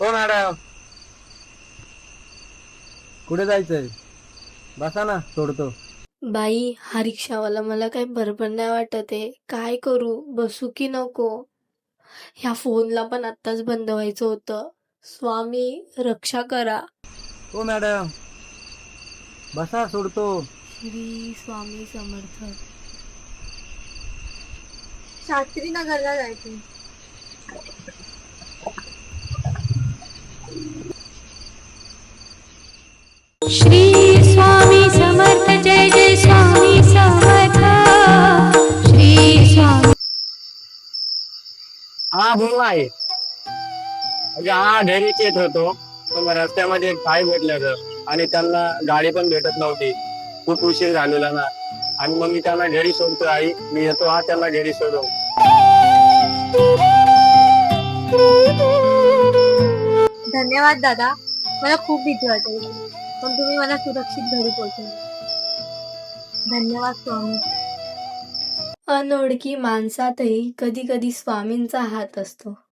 हो मॅडम. कुठे जायचंय? बसा ना सोडतो. बाई हा रिक्षावाला मला काही बरोबर नाही वाटत आहे. काय करू? बसू की नको? ह्या फोनला पण आत्ताच बंद व्हायचं होतं. स्वामी रक्षा करा. हो मॅडम. बसा सोडतो. श्री स्वामी समर्थ. शास्त्री नगरला जायचं श्री स्वामी समर्थ जय जय स्वामी समर्थ। श्री स्वामी हा बोल आहे. म्हणजे हा घरीच येत होतो. पण रस्त्यामध्ये एक भाई भेटलं आणि त्यांना गाडी पण भेटत नव्हती. खूप उशीर झालेला ना. आणि मग मी त्यांना घरी सोडतो आई. मी येतो हा त्यांना घरी सोडून. धन्यवाद दादा. मला खूप भीती वाटत. पण तुम्ही मला सुरक्षित घरी पोहोचवले. धन्यवाद स्वामी. अनोळखी माणसातही कधी कधी स्वामींचा हात असतो.